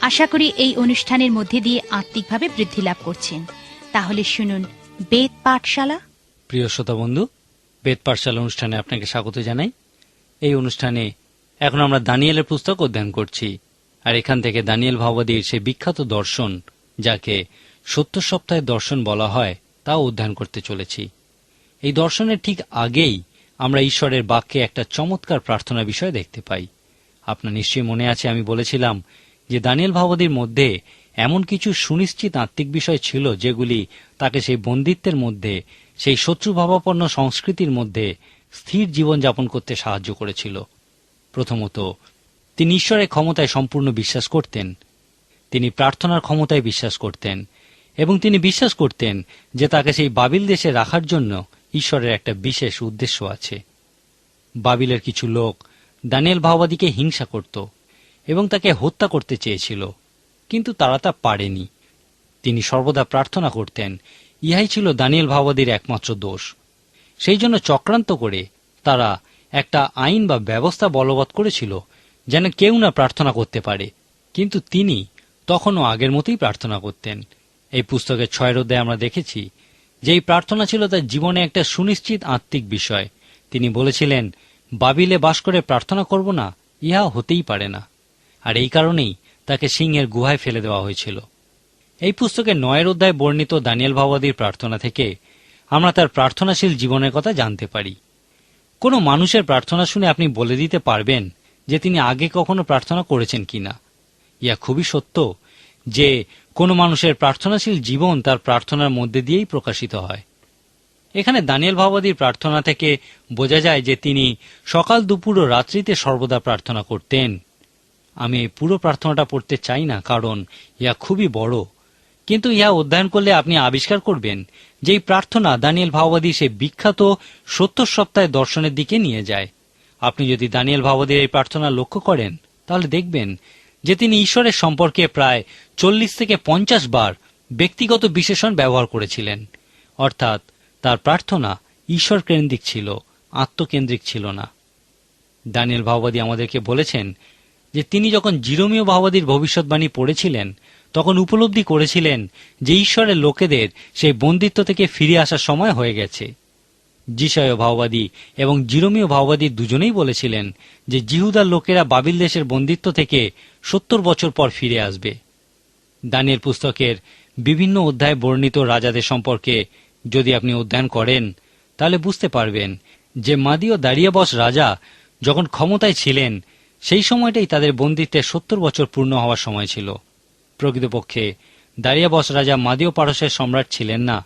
আশা করি এই অনুষ্ঠানের মধ্যে দিয়ে আত্মিকভাবে বৃদ্ধি লাভ করছেন। তাহলে শুনুন বেদ পাঠশালা। প্রিয় শ্রোতা বন্ধু, বেদ পাঠশালা অনুষ্ঠানে আপনাকে স্বাগত জানাই। এই অনুষ্ঠানে এখন আমরা দানিয়েলের পুস্তক অধ্যয়ন করছি আর এখান থেকে দানিয়েল ভাবাদীর সেই বিখ্যাত দর্শন, যাকে সত্য সপ্তাহের দর্শন বলা হয়, তাও অধ্যয়ন করতে চলেছি। এই দর্শনের ঠিক আগেই আমরা ঈশ্বরের বাক্যে একটা চমৎকার প্রার্থনা বিষয় দেখতে পাই। আপনার নিশ্চয়ই মনে আছে, আমি বলেছিলাম যে দানিয়েল ভাবাদীর মধ্যে এমন কিছু সুনিশ্চিত আত্মিক বিষয় ছিল যেগুলি তাকে সেই বন্দিত্বের মধ্যে, সেই শত্রুভাবাপন্ন সংস্কৃতির মধ্যে স্থির জীবনযাপন করতে সাহায্য করেছিল। প্রথমত, তিনি ঈশ্বরের ক্ষমতায় সম্পূর্ণ বিশ্বাস করতেন, তিনি প্রার্থনার ক্ষমতায় বিশ্বাস করতেন, এবং তিনি বিশ্বাস করতেন যে তাকে সেই বাবিল দেশে রাখার জন্য ঈশ্বরের একটা বিশেষ উদ্দেশ্য আছে। বাবিলের কিছু লোক দানিয়েল ভাওবাদীকে হিংসা করত। এবং তাকে হত্যা করতে চেয়েছিল, কিন্তু তারা তা পারেনি। তিনি সর্বদা প্রার্থনা করতেন, ইহাই ছিল দানিয়েল ভাওবাদীর একমাত্র দোষ। সেই জন্য চক্রান্ত করে তারা একটা আইন বা ব্যবস্থা বলবৎ করেছিল, যেন কেউ না প্রার্থনা করতে পারে। কিন্তু তিনি তখনও আগের মতোই প্রার্থনা করতেন। এই পুস্তকের ছয় অধ্যায়ে আমরা দেখেছি যে এই প্রার্থনা ছিল তার জীবনে একটা সুনিশ্চিত আত্মিক বিষয়। তিনি বলেছিলেন, বাবিলে বাস করে প্রার্থনা করব না, ইহা হতেই পারে না। আর এই কারণেই তাকে সিংহের গুহায় ফেলে দেওয়া হয়েছিল। এই পুস্তকে নয়ের অধ্যায় বর্ণিত দানিয়েল ভাবাদীর প্রার্থনা থেকে আমরা তার প্রার্থনাশীল জীবনের কথা জানতে পারি। কোনো মানুষের প্রার্থনা শুনে আপনি বলে দিতে পারবেন যে তিনি আগে কখনো প্রার্থনা করেছেন কিনা। ইয়া খুবই সত্য যে কোনো মানুষের প্রার্থনাশীল জীবন তার প্রার্থনার মধ্যে দিয়েই প্রকাশিত হয়। এখানে দানিয়েল ভাবাদীর প্রার্থনা থেকে বোঝা যায় যে তিনি সকাল দুপুর ও রাত্রিতে সর্বদা প্রার্থনা করতেন। আমি পুরো প্রার্থনাটা পড়তে চাই না, কারণ ইয়া খুবই বড়। কিন্তু ইহা অধ্যয়ন করলে আপনি আবিষ্কার করবেন যে এই প্রার্থনা দানিয়েল ভাওবাদী সে বিখ্যাত সত্তর সপ্তাহে দর্শনের দিকে নিয়ে যায়। আপনি যদি দানিয়েল ভাওবাদীর এই প্রার্থনা লক্ষ্য করেন, তাহলে দেখবেন যে তিনি ঈশ্বরের সম্পর্কে প্রায় চল্লিশ থেকে পঞ্চাশ বার ব্যক্তিগত বিশেষণ ব্যবহার করেছিলেন। অর্থাৎ তার প্রার্থনা ঈশ্বর কেন্দ্রিক ছিল, আত্মকেন্দ্রিক ছিল না। দানিয়েল ভাওবাদী আমাদেরকে বলেছেন যে তিনি যখন জিরোমীয় ভাওবাদীর ভবিষ্যৎবাণী পড়েছিলেন, তখন উপলব্ধি করেছিলেন যে ঈশ্বরের লোকেদের সেই বন্দিত্ব থেকে ফিরে আসার সময় হয়ে গেছে। জিসয় ভাওবাদী এবং জিরোমীয় ভাওবাদী দুজনেই বলেছিলেন যে জিহুদার লোকেরা বাবিল দেশের বন্দিত্ব থেকে সত্তর বছর পর ফিরে আসবে। দানের পুস্তকের বিভিন্ন অধ্যায় বর্ণিত রাজাদের সম্পর্কে যদি আপনি অধ্যয়ন করেন, তাহলে বুঝতে পারবেন যে মাদীয় দাঁড়িয়াবস রাজা যখন ক্ষমতায় ছিলেন সেই সময়টাই তাদের বন্দিত্বের সত্তর বছর পূর্ণ হওয়ার সময় ছিল। প্রকৃতপক্ষে দাঁড়িয়াবস রাজা মাদীয় পারসের সম্রাট ছিলেন না,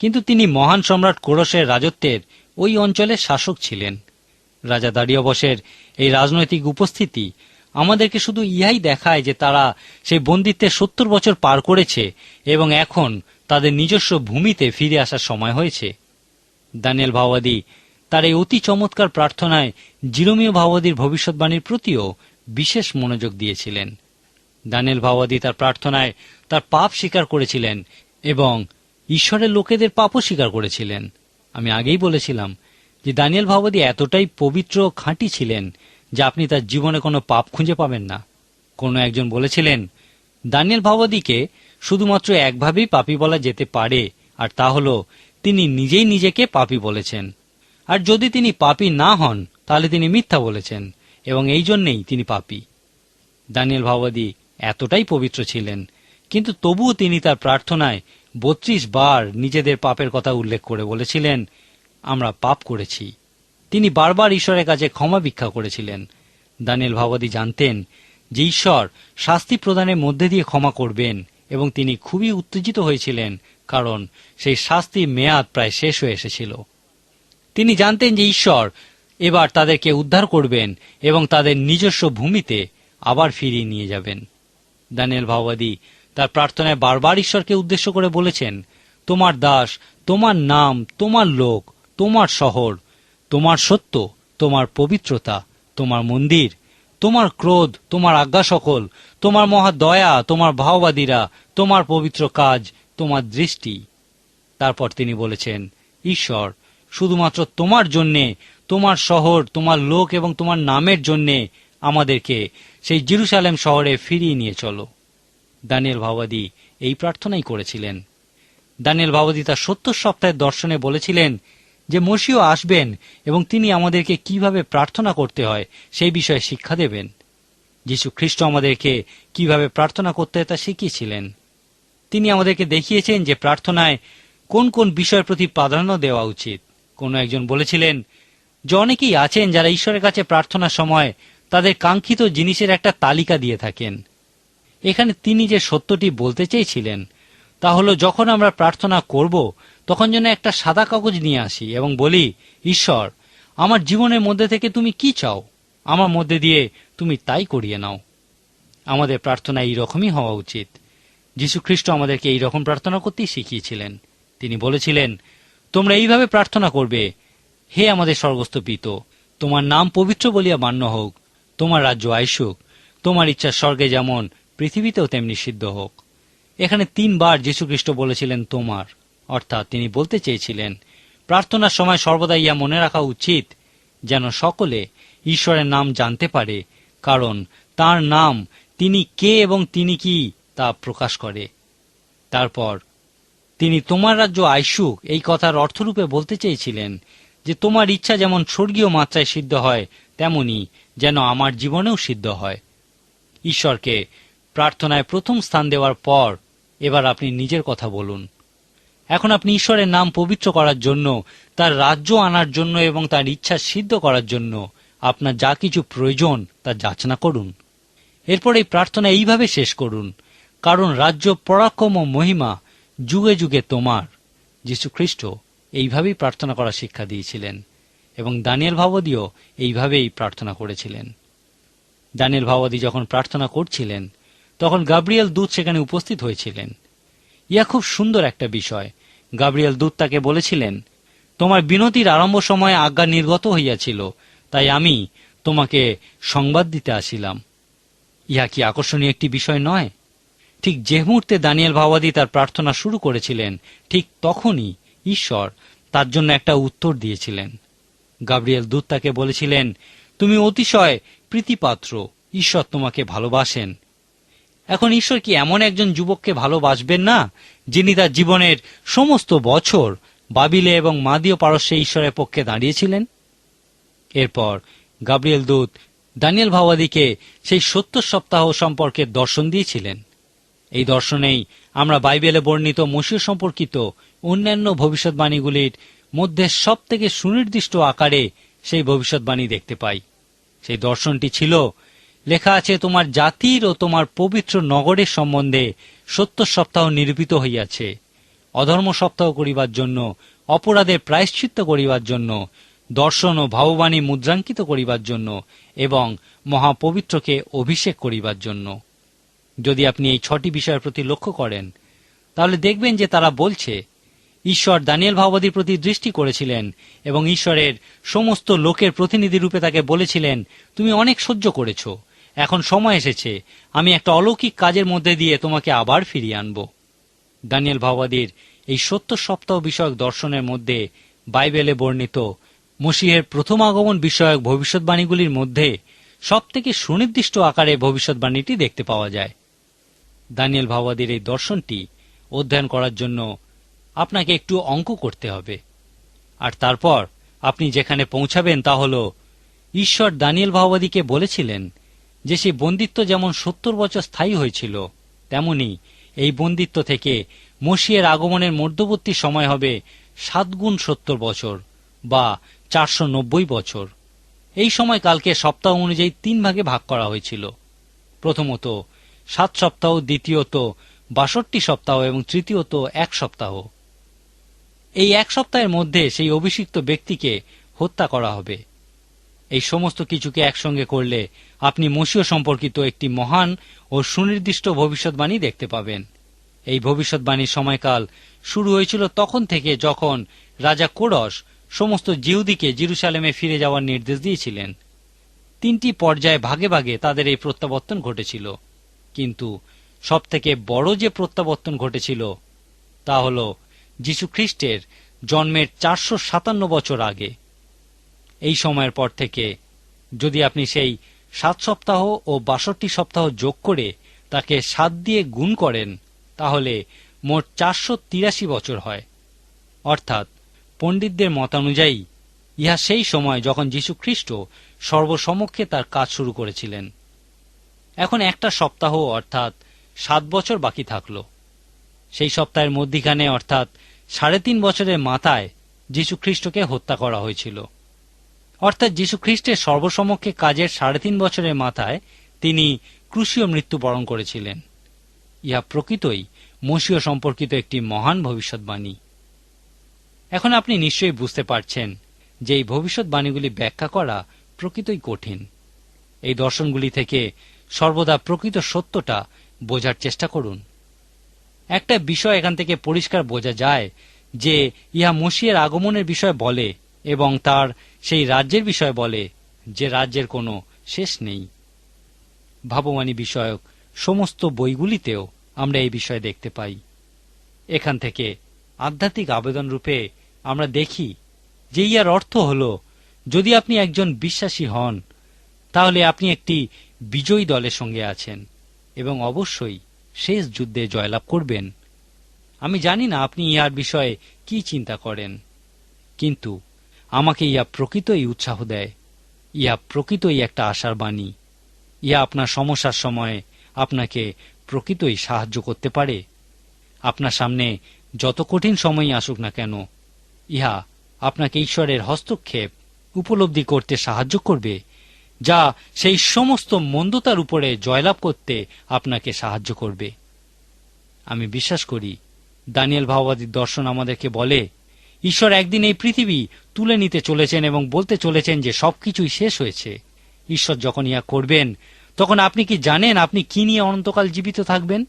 কিন্তু তিনি মহান সম্রাট কোরসের রাজত্বের ওই অঞ্চলের শাসক ছিলেন। রাজা দাঁড়িয়াবসের এই রাজনৈতিক উপস্থিতি আমাদেরকে শুধু ইহাই দেখায় যে তারা সেই বন্দিত্বের সত্তর বছর পার করেছে এবং এখন তাদের নিজস্ব ভূমিতে ফিরে আসার সময় হয়েছে। দানিয়েল ভাওয়াদি তার এই অতি চমৎকার প্রার্থনায় জিরোমীয় ভাওয়াদির ভবিষ্যৎবাণীর প্রতিও বিশেষ মনোযোগ দিয়েছিলেন। দানিয়েল ভাওয়াদি তার প্রার্থনায় তার পাপ স্বীকার করেছিলেন এবং ঈশ্বরের লোকেদের পাপও স্বীকার করেছিলেন। আমি আগেই বলেছিলাম যে দানিয়েল ভাওয়াদি এতটাই পবিত্র খাঁটি ছিলেন যে আপনি তার জীবনে কোনো পাপ খুঁজে পাবেন না। কোনো একজন বলেছিলেন, দানিয়েল ভাওয়াদিকে শুধুমাত্র একভাবেই পাপী বলা যেতে পারে, আর তা হল তিনি নিজেই নিজেকে পাপি বলেছেন। আর যদি তিনি পাপী না হন, তাহলে তিনি মিথ্যা বলেছেন, এবং এই জন্যেই তিনি পাপি। দানিয়েল ভাওবাদী এতটাই পবিত্র ছিলেন, কিন্তু তবুও তিনি তার প্রার্থনায় বত্রিশ বার নিজেদের পাপের কথা উল্লেখ করে বলেছিলেন, আমরা পাপ করেছি। তিনি বারবার ঈশ্বরের কাছে ক্ষমা ভিক্ষা করেছিলেন। দানিয়েল ভাওবাদী জানতেন যে ঈশ্বর শাস্তি প্রদানের মধ্যে দিয়ে ক্ষমা করবেন, এবং তিনি খুবই উত্তেজিত হয়েছিলেন, কারণ সেই শাস্তির মেয়াদ প্রায় শেষ হয়ে এসেছিল। তিনি জানতেন যে ঈশ্বর এবার তাদেরকে উদ্ধার করবেন এবং তাদের নিজস্ব ভূমিতে আবার ফিরিয়ে নিয়ে যাবেন। দানিয়েল ভাওবাদী তার প্রার্থনায় বারবার ঈশ্বরকে উদ্দেশ্য করে বলেছেন, তোমার দাস, তোমার নাম, তোমার লোক, তোমার শহর, তোমার সত্য, তোমার পবিত্রতা, তোমার মন্দির, তোমার ক্রোধ, তোমার আজ্ঞা সকল, তোমার মহা দয়া, তোমার ভাওবাদীরা, তোমার পবিত্র কাজ, তোমার দৃষ্টি। তারপর তিনি বলেছেন, ঈশ্বর শুধুমাত্র তোমার জন্যে, তোমার শহর, তোমার লোক এবং তোমার নামের জন্যে আমাদেরকে সেই জেরুসালেম শহরে ফিরিয়ে নিয়ে চলো। দানিয়েল ভাবাদী এই প্রার্থনাই করেছিলেন। দানিয়েল ভাবাদী তার সত্তর সপ্তাহের দর্শনে বলেছিলেন যে, মসিও আসবেন এবং তিনি আমাদেরকে কীভাবে প্রার্থনা করতে হয় সেই বিষয়ে শিক্ষা দেবেন। যীশু খ্রিস্ট আমাদেরকে কীভাবে প্রার্থনা করতে তা শিখিয়েছিলেন। তিনি আমাদেরকে দেখিয়েছেন যে, প্রার্থনায় কোন কোন বিষয়ের প্রতি প্রাধান্য দেওয়া উচিত। কোনো একজন বলেছিলেন, যে অনেকেই আছেন যারা ঈশ্বরের কাছে প্রার্থনার সময় তাদের কাঙ্ক্ষিত জিনিসের একটা তালিকা দিয়ে থাকেন। এখানে তিনি যে সত্যটি বলতে চেয়েছিলেন, তা হলো যখন আমরা প্রার্থনা করব, তখন যেন একটা সাদা কাগজ নিয়ে আসি এবং বলি, ঈশ্বর, আমার জীবনের মধ্যে থেকে তুমি কি চাও? আমার মধ্যে দিয়ে তুমি তাই করিয়ে নাও। আমাদের প্রার্থনা এই রকমই হওয়া উচিত। যীশু খ্রিস্ট আমাদেরকে এই রকম প্রার্থনা করতেই শিখিয়েছিলেন। তিনি বলেছিলেন তোমরা এইভাবে প্রার্থনা করবে, হে আমাদের স্বর্গস্থ পিত তোমার নাম পবিত্র বলিয়া মান্য হোক, তোমার রাজ্য আইসুক, তোমার ইচ্ছা স্বর্গে যেমন পৃথিবীতেও তেমনি সিদ্ধ হোক। এখানে তিনবার যীশু খ্রিস্ট বলেছিলেন তোমার, অর্থাৎ তিনি বলতে চেয়েছিলেন, প্রার্থনার সময় সর্বদা ইয়া মনে রাখা উচিত যেন সকলে ঈশ্বরের নাম জানতে পারে, কারণ তার নাম তিনি কে এবং তিনি কি তা প্রকাশ করে। তারপর তিনি তোমার রাজ্য আইসুক এই কথার অর্থরূপে বলতে চেয়েছিলেন যে তোমার ইচ্ছা যেমন স্বর্গীয় মাত্রায় সিদ্ধ হয়, তেমনি যেন আমার জীবনেও সিদ্ধ হয়। ঈশ্বরকে প্রার্থনায় প্রথম স্থান দেওয়ার পর এবার আপনি নিজের কথা বলুন। এখন আপনি ঈশ্বরের নাম পবিত্র করার জন্য, তার রাজ্য আনার জন্য এবং তার ইচ্ছা সিদ্ধ করার জন্য আপনার যা কিছু প্রয়োজন তা যাচনা করুন। এরপর এই প্রার্থনা এইভাবে শেষ করুন। কারণ রাজ্য পরাক্রম ও মহিমা যুগে যুগে তোমার, যীশু খ্রিস্ট এইভাবেই প্রার্থনা করার শিক্ষা দিয়েছিলেন এবং দানিয়েল ভাবদীও এইভাবেই প্রার্থনা করেছিলেন। দানিয়েল ভাবদী যখন প্রার্থনা করছিলেন, তখন গাব্রিয়েল দূত সেখানে উপস্থিত হয়েছিলেন। ইয়া খুব সুন্দর একটা বিষয়। গাব্রিয়েল দূত তাকে বলেছিলেন, তোমার বিনতির আরম্ভ সময়ে আজ্ঞা নির্গত হইয়াছিল, তাই আমি তোমাকে সংবাদ দিতে আসিলাম। ইহা কি আকর্ষণীয় একটি বিষয় নয়? ঠিক যে মুহূর্তে দানিয়েল ভাওয়াদি তার প্রার্থনা শুরু করেছিলেন, ঠিক তখনই ঈশ্বর তার জন্য একটা উত্তর দিয়েছিলেন। গাব্রিয়েল দূত তাকে বলেছিলেন, তুমি অতিশয় প্রীতিপাত্র, ঈশ্বর তোমাকে ভালোবাসেন। এখন ঈশ্বর কি এমন একজন যুবককে ভালোবাসবেন না, যিনি তার জীবনের সমস্ত বছর বাবিলে এবং মাদীয় পারস্যে ঈশ্বরের পক্ষে দাঁড়িয়েছিলেন? এরপর গাব্রিয়েল দূত দানিয়েল ভাওয়াদিকে সেই সত্তর সপ্তাহ সম্পর্কে দর্শন দিয়েছিলেন। এই দর্শনেই আমরা বাইবেলে বর্ণিত মসিহ সম্পর্কিত অন্যান্য ভবিষ্যৎবাণীগুলির মধ্যে সব থেকে সুনির্দিষ্ট আকারে সেই ভবিষ্যৎবাণী দেখতে পাই। সেই দর্শনটি ছিল, লেখা আছে, তোমার জাতির ও তোমার পবিত্র নগরের সম্বন্ধে সত্য সপ্তাহ নিরূপিত হইয়াছে। অধর্ম সপ্তাহ করিবার জন্য, অপরাধের প্রায়শ্চিত্ত করিবার জন্য, দর্শন ও ভাববাণী মুদ্রাঙ্কিত করিবার জন্য এবং মহাপবিত্রকে অভিষেক করিবার জন্য। যদি আপনি এই ছটি বিষয়ের প্রতি লক্ষ্য করেন, তাহলে দেখবেন যে তারা বলছে, ঈশ্বর দানিয়েল ভাববাদীর প্রতি দৃষ্টি করেছিলেন এবং ঈশ্বরের সমস্ত লোকের প্রতিনিধি রূপে তাকে বলেছিলেন, তুমি অনেক সহ্য করেছ। এখন সময় এসেছে। আমি একটা অলৌকিক কাজের মধ্যে দিয়ে তোমাকে আবার ফিরিয়ে আনব। দানিয়েল ভাওবাদীর এই সত্য সপ্তাহ বিষয়ক দর্শনের মধ্যে বাইবেলে বর্ণিত মসিহের প্রথম আগমন বিষয়ক ভবিষ্যৎবাণীগুলির মধ্যে সব থেকে সুনির্দিষ্ট আকারে ভবিষ্যৎবাণীটি দেখতে পাওয়া যায়। দানিয়েল ভাওবাদীর এই দর্শনটি অধ্যয়ন করার জন্য আপনাকে একটু অঙ্ক করতে হবে। আর তারপর আপনি যেখানে পৌঁছাবেন তা হল, ঈশ্বর দানিয়েল ভাওবাদীকে বলেছিলেন যে সেই বন্দিত্ব যেমন সত্তর বছর স্থায়ী হয়েছিল, তেমনি এই বন্দিত্ব থেকে মসিয়ের আগমনের মধ্যবর্তী সময় হবে সাত গুণ সত্তর বছর বা চারশো নব্বই বছর। এই সময়কালকে সপ্তাহ অনুযায়ী তিন ভাগে ভাগ করা হয়েছিল। প্রথমত সাত সপ্তাহ, দ্বিতীয়ত বাষট্টি সপ্তাহ এবং তৃতীয়ত এক সপ্তাহ। এই এক সপ্তাহের মধ্যে সেই অভিষিক্ত ব্যক্তিকে হত্যা করা হবে। এই সমস্ত কিছুকে একসঙ্গে করলে আপনি মসীয় সম্পর্কিত একটি মহান ও সুনির্দিষ্ট ভবিষ্যৎবাণী দেখতে পাবেন। এই ভবিষ্যৎবাণীর সময়কাল শুরু হয়েছিল তখন থেকে যখন রাজা কোরস সমস্ত জিহুদিকে জিরুসালেমে ফিরে যাওয়ার নির্দেশ দিয়েছিলেন। তিনটি পর্যায়ে ভাগে ভাগে তাদের এই প্রত্যাবর্তন ঘটেছিল। কিন্তু সবথেকে বড় যে প্রত্যাবর্তন ঘটেছিল তা হল যীশুখ্রিস্টের জন্মের চারশো সাতান্ন বছর আগে। এই সময়ের পর থেকে যদি আপনি সেই সাত সপ্তাহ ও বাষট্টি সপ্তাহ যোগ করে তাকে সাত দিয়ে গুণ করেন, তাহলে মোট চারশো তিরাশি বছর হয়। অর্থাৎ পণ্ডিতদের মতানুযায়ী ইহা সেই সময় যখন যীশুখ্রিস্ট সর্বসমক্ষে তার কাজ শুরু করেছিলেন। এখন একটা সপ্তাহ, অর্থাৎ সাত বছর বাকি থাকল। সেই সপ্তাহের মধ্যিখানে, অর্থাৎ সাড়ে তিন বছরের মাথায় যীশুখ্রিস্টকে হত্যা করা হয়েছিল। অর্থাৎ যীশুখ্রিস্টের সর্বসমক্ষে কাজের সাড়ে তিন বছরের মাথায় তিনি ক্রুশীয় মৃত্যুবরণ করেছিলেন। ইহা প্রকৃতই মসীয় সম্পর্কিত একটি মহান ভবিষ্যৎবাণী। এখন আপনি নিশ্চয়ই বুঝতে পারছেন যে এই ভবিষ্যৎবাণীগুলি ব্যাখ্যা করা প্রকৃতই কঠিন। এই দর্শনগুলি থেকে সর্বদা প্রকৃত সত্যটা বোঝার চেষ্টা করুন। একটা বিষয় এখান থেকে পরিষ্কার বোঝা যায় যে ইহা মসিয়ের আগমনের বিষয় বলে এবং তার সেই রাজ্যের বিষয় বলে যে রাজ্যের কোনো শেষ নেই। ভাবমানী বিষয়ক সমস্ত বইগুলিতেও আমরা এই বিষয় দেখতে পাই। এখান থেকে আধ্যাত্মিক আবেদন রূপে আমরা দেখি যে ইয়ার অর্থ হল, যদি আপনি একজন বিশ্বাসী হন, তাহলে আপনি একটি বিজয়ী দলের সঙ্গে আছেন এবং অবশ্যই শেষ যুদ্ধে জয়লাভ করবেন। আমি জানি না আপনি ইহার বিষয়ে কি চিন্তা করেন, কিন্তু আমাকে ইহা প্রকৃতই উৎসাহ দেয়। ইহা প্রকৃতই একটা আশার বাণী। ইহা আপনার সমস্যার সময়ে আপনাকে প্রকৃতই সাহায্য করতে পারে। আপনার সামনে যত কঠিন সময়ই আসুক না কেন, ইহা আপনাকে ঈশ্বরের হস্তক্ষেপ উপলব্ধি করতে সাহায্য করবে যা সেই সমস্ত মন্দতার উপরে জয়লাভ করতে আপনাকে সাহায্য করবে। আমি বিশ্বাস করি, দানিয়েল ভাওবাদীর দর্শন আমাদেরকে বলে, ঈশ্বর একদিন এই পৃথিবী তুলে নিতে চলেছেন এবং বলতে চলেছেন যে সবকিছুই শেষ হয়েছে। ঈশ্বর যখন ইহা করবেন, তখন আপনি কি জানেন আপনি কি নিয়ে অনন্তকাল জীবিত থাকবেন?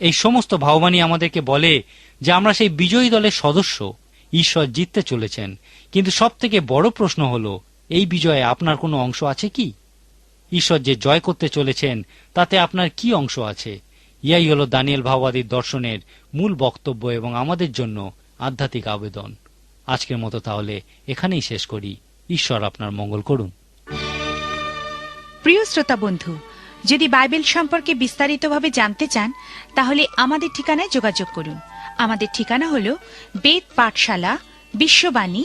এই সমস্ত ভাববাণী আমাদেরকে বলে যে আমরা সেই বিজয়ী দলের সদস্য, ঈশ্বর জিততে চলেছেন। কিন্তু সব থেকে বড় প্রশ্ন হল এই বিজয়ে আপনার কোনো অংশ আছে কি? ঈশ্বর যে জয় করতে চলেছেন, তাতে আপনার কি অংশ আছে? ইয়াই হল দানিয়েল ভাওবাদীর দর্শনের মূল বক্তব্য এবং আমাদের জন্য আধ্যাত্মিক আবেদন। আজকের মতো তাহলে এখানেই শেষ করি। ঈশ্বর আপনার মঙ্গল করুন। প্রিয় শ্রোতা বন্ধু, যদি বাইবেল সম্পর্কে বিস্তারিতভাবে জানতে চান, তাহলে আমাদের ঠিকানায় যোগাযোগ করুন। আমাদের ঠিকানা হল বেদ পাঠশালা, বিশ্ববাণী